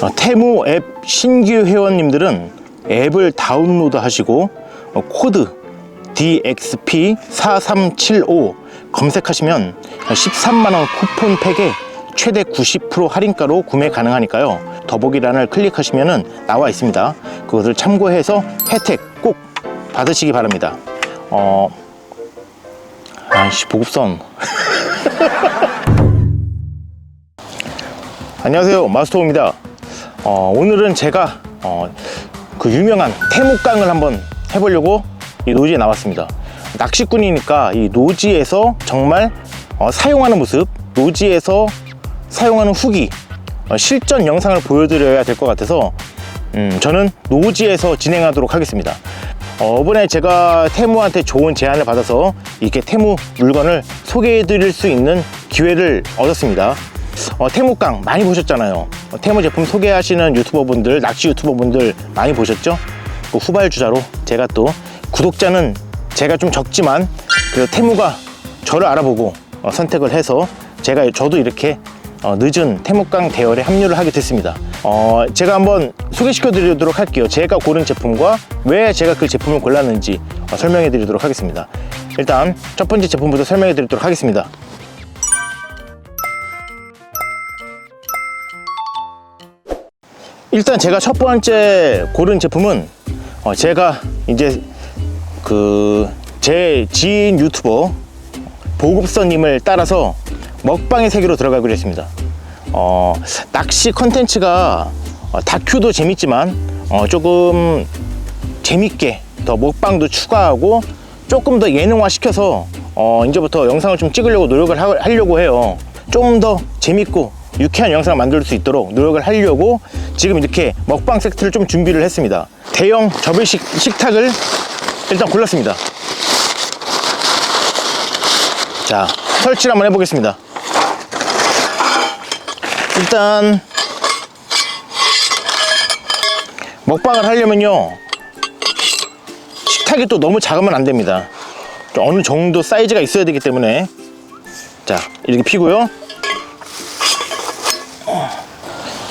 어, 테무 앱 신규 회원님들은 앱을 다운로드 하시고 어, 코드 DXP4375 검색하시면 13만원 쿠폰 팩에 최대 90% 할인가로 구매 가능하니까요. 더보기란을 클릭하시면 나와 있습니다. 그것을 참고해서 혜택 꼭 받으시기 바랍니다. 어, 아이씨, 보급선. 안녕하세요. 마스터입니다. 어, 오늘은 제가 어, 그 유명한 태묵강을 한번 해보려고 이 노지에 나왔습니다. 낚시꾼이니까 이 노지에서 정말 어, 사용하는 모습, 노지에서 사용하는 후기, 어, 실전 영상을 보여드려야 될 것 같아서 음, 저는 노지에서 진행하도록 하겠습니다. 어, 이번에 제가 태무한테 좋은 제안을 받아서 이렇게 태무 물건을 소개해 드릴 수 있는 기회를 얻었습니다. 어, 태무강 많이 보셨잖아요. 어, 태무 제품 소개하시는 유튜버분들, 낚시 유튜버분들 많이 보셨죠? 그 후발주자로 제가 또 구독자는 제가 좀 적지만 그 태무가 저를 알아보고 어, 선택을 해서 제가 저도 이렇게 어, 늦은 태묵강 대열에 합류를 하게 됐습니다. 어, 제가 한번 소개시켜 드리도록 할게요. 제가 고른 제품과 왜 제가 그 제품을 골랐는지 어, 설명해 드리도록 하겠습니다. 일단 첫 번째 제품부터 설명해 드리도록 하겠습니다. 일단 제가 첫 번째 고른 제품은 어, 제가 이제 그 제 지인 유튜버 보급선님을 따라서 먹방의 세계로 들어가기로 했습니다. 어, 낚시 컨텐츠가 어, 다큐도 재밌지만 어, 조금 재밌게 더 먹방도 추가하고 조금 더 예능화 시켜서 어, 이제부터 영상을 좀 찍으려고 노력을 하, 하려고 해요. 좀 더 재밌고 유쾌한 영상을 만들 수 있도록 노력을 하려고 지금 이렇게 먹방 세트를 좀 준비를 했습니다. 대형 접이식 식탁을 일단 골랐습니다. 자, 설치를 한번 해보겠습니다. 일단 먹방을 하려면요 식탁이 또 너무 작으면 안 됩니다. 좀 어느 정도 사이즈가 있어야 되기 때문에 자 이렇게 피고요.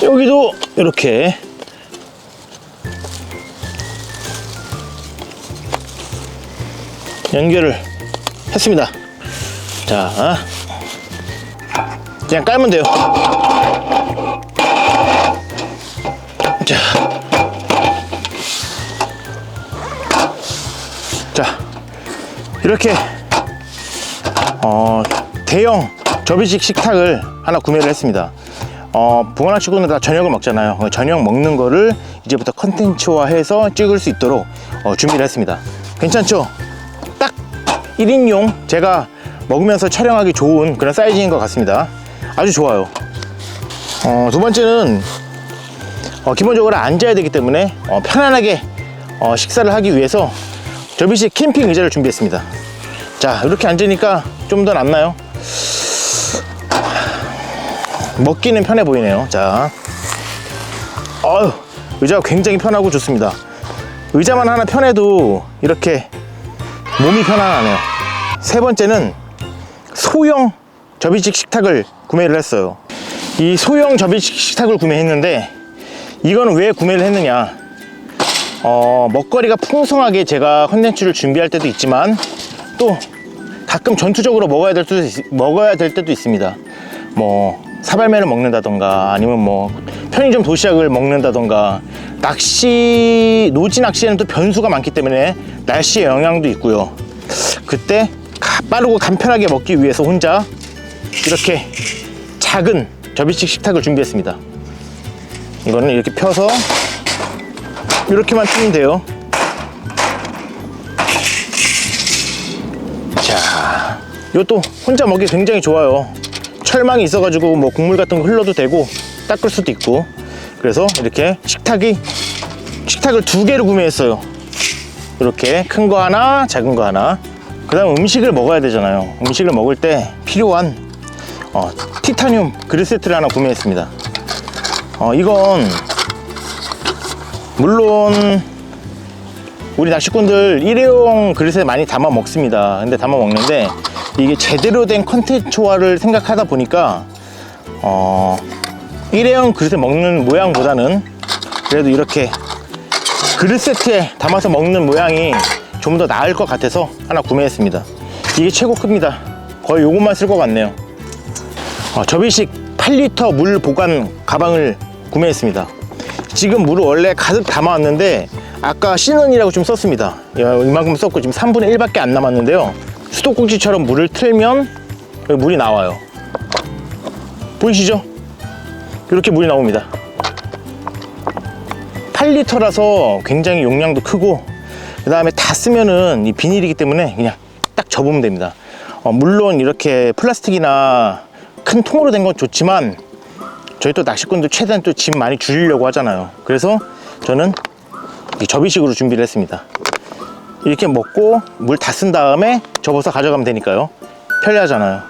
여기도 이렇게 연결을 했습니다. 자, 그냥 깔면 돼요. 자, 자, 이렇게 어, 대형 접이식 식탁을 하나 구매를 했습니다. 어, 붕어나 친구는 다 저녁을 먹잖아요. 어, 저녁 먹는 거를 이제부터 컨텐츠화해서 찍을 수 있도록 어, 준비를 했습니다. 괜찮죠? 딱 1인용 제가 먹으면서 촬영하기 좋은 그런 사이즈인 것 같습니다. 아주 좋아요. 어, 두 번째는 어, 기본적으로 앉아야 되기 때문에 어, 편안하게 어, 식사를 하기 위해서 접이식 캠핑 의자를 준비했습니다. 자, 이렇게 앉으니까 좀 더 낫나요? 먹기는 편해 보이네요. 자, 어휴, 의자가 굉장히 편하고 좋습니다. 의자만 하나 편해도 이렇게 몸이 편안하네요. 세 번째는 소형 접이식 식탁을 구매를 했어요. 이 소형 접이식 식탁을 구매했는데 이거는 왜 구매를 했느냐? 어, 먹거리가 풍성하게 제가 컨텐츠를 준비할 때도 있지만 또 가끔 전투적으로 먹어야 될 때도, 있- 먹어야 될 때도 있습니다. 뭐 사발면을 먹는다던가 아니면 뭐 편의점 도시락을 먹는다던가 낚시 노지 낚시에는 또 변수가 많기 때문에 날씨의 영향도 있고요. 그때 가- 빠르고 간편하게 먹기 위해서 혼자 이렇게 작은 접이식 식탁을 준비했습니다. 이거는 이렇게 펴서 이렇게만 피면 돼요. 자, 이것도 혼자 먹기 굉장히 좋아요. 철망이 있어가지고 뭐 국물 같은 거 흘러도 되고 닦을 수도 있고 그래서 이렇게 식탁이 식탁을 두 개를 구매했어요. 이렇게 큰 거 하나, 작은 거 하나. 그 다음 음식을 먹어야 되잖아요. 음식을 먹을 때 필요한 어, 티타늄 그릇 세트를 하나 구매했습니다. 어, 이건 물론 우리 낚시꾼들 일회용 그릇에 많이 담아 먹습니다. 근데 담아 먹는데 이게 제대로 된 컨텐츠화를 생각하다 보니까 어 일회용 그릇에 먹는 모양보다는 그래도 이렇게 그릇 세트에 담아서 먹는 모양이 좀 더 나을 것 같아서 하나 구매했습니다. 이게 최고 큽니다. 거의 요것만 쓸 것 같네요. 어, 접이식 8리터 물 보관 가방을 구매했습니다. 지금 물을 원래 가득 담아왔는데 아까 신원이라고 좀 썼습니다. 야, 이만큼 썼고 지금 3분의 1밖에 안 남았는데요. 수도꼭지처럼 물을 틀면 여기 물이 나와요. 보이시죠? 이렇게 물이 나옵니다. 8리터라서 굉장히 용량도 크고 그 다음에 다 쓰면은 이 비닐이기 때문에 그냥 딱 접으면 됩니다. 어, 물론 이렇게 플라스틱이나 큰 통으로 된 건 좋지만 저희 또 낚시꾼들 최대한 또 짐 많이 줄이려고 하잖아요. 그래서 저는 이 접이식으로 준비를 했습니다. 이렇게 먹고 물 다 쓴 다음에 접어서 가져가면 되니까요. 편리하잖아요.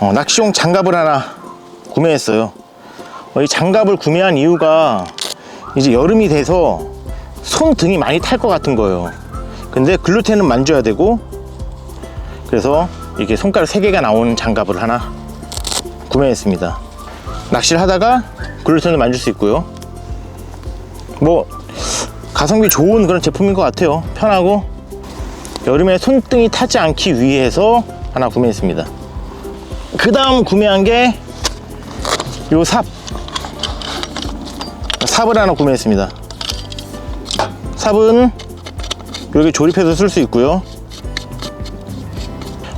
어, 낚시용 장갑을 하나 구매했어요. 어, 이 장갑을 구매한 이유가 이제 여름이 돼서 손등이 많이 탈 것 같은 거예요. 근데 글루텐은 만져야 되고 그래서 이렇게 손가락 3개가 나오는 장갑을 하나 구매했습니다. 낚시를 하다가 글루텐을 만질 수 있고요. 뭐 가성비 좋은 그런 제품인 것 같아요. 편하고 여름에 손등이 타지 않기 위해서 하나 구매했습니다. 그 다음 구매한 게 요 삽. 삽을 하나 구매했습니다. 삽은 이렇게 조립해서 쓸 수 있고요.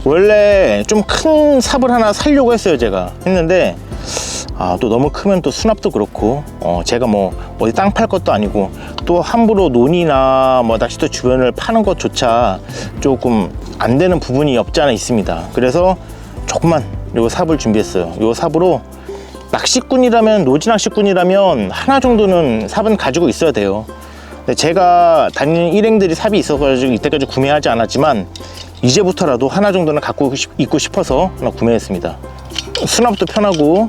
원래 좀 큰 삽을 하나 살려고 했어요, 제가. 했는데, 아, 또 너무 크면 또 수납도 그렇고, 어, 제가 뭐, 어디 땅 팔 것도 아니고, 또 함부로 논이나 뭐 낚시터 주변을 파는 것조차 조금 안 되는 부분이 없지 않아 있습니다. 그래서 조금만 요 삽을 준비했어요. 요 삽으로 낚시꾼이라면, 노지 낚시꾼이라면 하나 정도는 삽은 가지고 있어야 돼요. 근데 제가 다니는 일행들이 삽이 있어가지고 이때까지 구매하지 않았지만 이제부터라도 하나 정도는 갖고 싶- 있고 싶어서 하나 구매했습니다. 수납도 편하고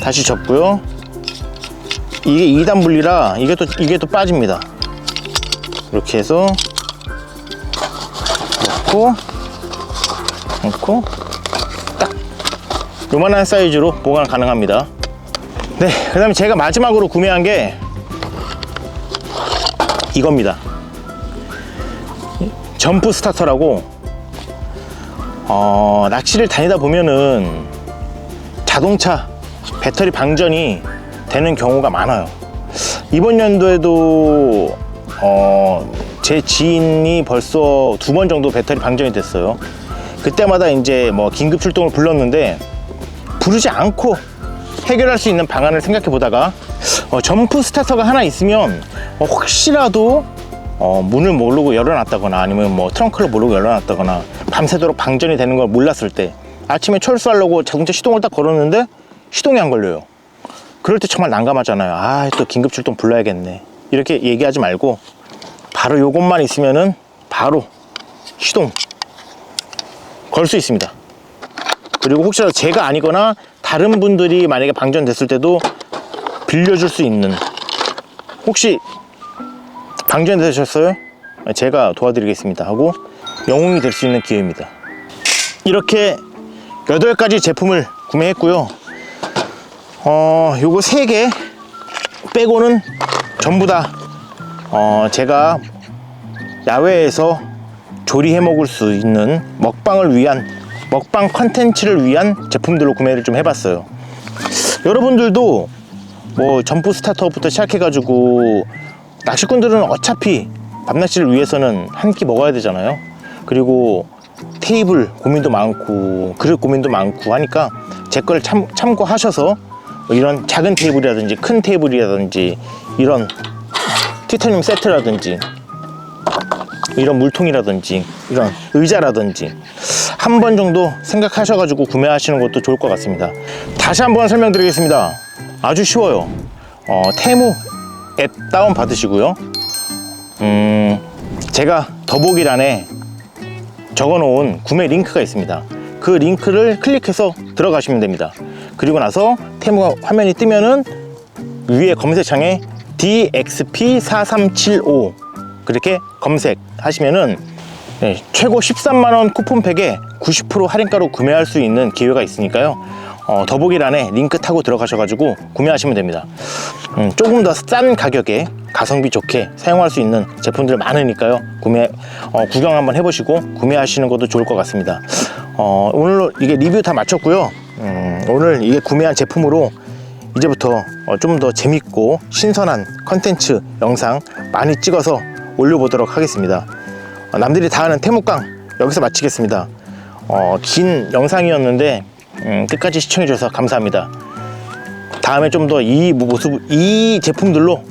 다시 접고요. 이게 2단 분리라 이게 또 이게 또 빠집니다. 이렇게 해서 넣고 넣고 딱 요만한 사이즈로 보관 가능합니다. 네, 그다음에 제가 마지막으로 구매한 게 이겁니다. 점프 스타터라고 어, 낚시를 다니다 보면은 자동차 배터리 방전이 되는 경우가 많아요. 이번 연도에도 어, 제 지인이 벌써 두 번 정도 배터리 방전이 됐어요. 그때마다 이제 뭐 긴급 출동을 불렀는데 부르지 않고 해결할 수 있는 방안을 생각해 보다가 어, 점프 스타터가 하나 있으면 어, 혹시라도 어, 문을 모르고 열어놨다거나 아니면 뭐 트렁크를 모르고 열어놨다거나 밤새도록 방전이 되는 걸 몰랐을 때 아침에 철수하려고 자동차 시동을 딱 걸었는데 시동이 안 걸려요. 그럴 때 정말 난감하잖아요. 아, 또 긴급 출동 불러야겠네. 이렇게 얘기하지 말고 바로 요것만 있으면은 바로 시동 걸 수 있습니다. 그리고 혹시라도 제가 아니거나 다른 분들이 만약에 방전됐을 때도 빌려줄 수 있는 혹시 방전되셨어요? 제가 도와드리겠습니다 하고 영웅이 될 수 있는 기회입니다. 이렇게 8가지 제품을 구매했고요. 어, 요거 3개 빼고는 전부 다 어, 제가 야외에서 조리해 먹을 수 있는 먹방을 위한 먹방 컨텐츠를 위한 제품들로 구매를 좀 해봤어요. 여러분들도 뭐 점프 스타터부터 시작해가지고 낚시꾼들은 어차피 밤낚시를 위해서는 한 끼 먹어야 되잖아요. 그리고 테이블 고민도 많고 그릇 고민도 많고 하니까 제 걸 참, 참고하셔서 뭐 이런 작은 테이블이라든지 큰 테이블이라든지 이런 티타늄 세트라든지 이런 물통이라든지 이런 의자라든지 한 번 정도 생각하셔가지고 구매하시는 것도 좋을 것 같습니다. 다시 한번 설명드리겠습니다. 아주 쉬워요. 어, 테무 앱 다운 받으시고요. 음, 제가 더보기란에 적어놓은 구매 링크가 있습니다. 그 링크를 클릭해서 들어가시면 됩니다. 그리고 나서 테무 화면이 뜨면은 위에 검색창에 DXP4375 그렇게 검색하시면은 네, 최고 13만원 쿠폰팩에 90% 할인가로 구매할 수 있는 기회가 있으니까요. 어, 더보기란에 링크 타고 들어가셔가지고 구매하시면 됩니다. 음, 조금 더 싼 가격에 가성비 좋게 사용할 수 있는 제품들 많으니까요. 구매 어, 구경 한번 해보시고 구매하시는 것도 좋을 것 같습니다. 어, 오늘 이게 리뷰 다 마쳤고요. 음, 오늘 이게 구매한 제품으로 이제부터 어, 좀더 재밌고 신선한 컨텐츠 영상 많이 찍어서 올려보도록 하겠습니다. 어, 남들이 다 아는 태묵강 여기서 마치겠습니다. 어, 긴 영상이었는데 음, 끝까지 시청해주셔서 감사합니다. 다음에 좀 더 이 모습, 이 제품들로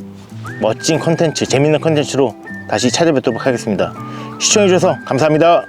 멋진 컨텐츠, 재밌는 컨텐츠로 다시 찾아뵙도록 하겠습니다. 시청해주셔서 감사합니다.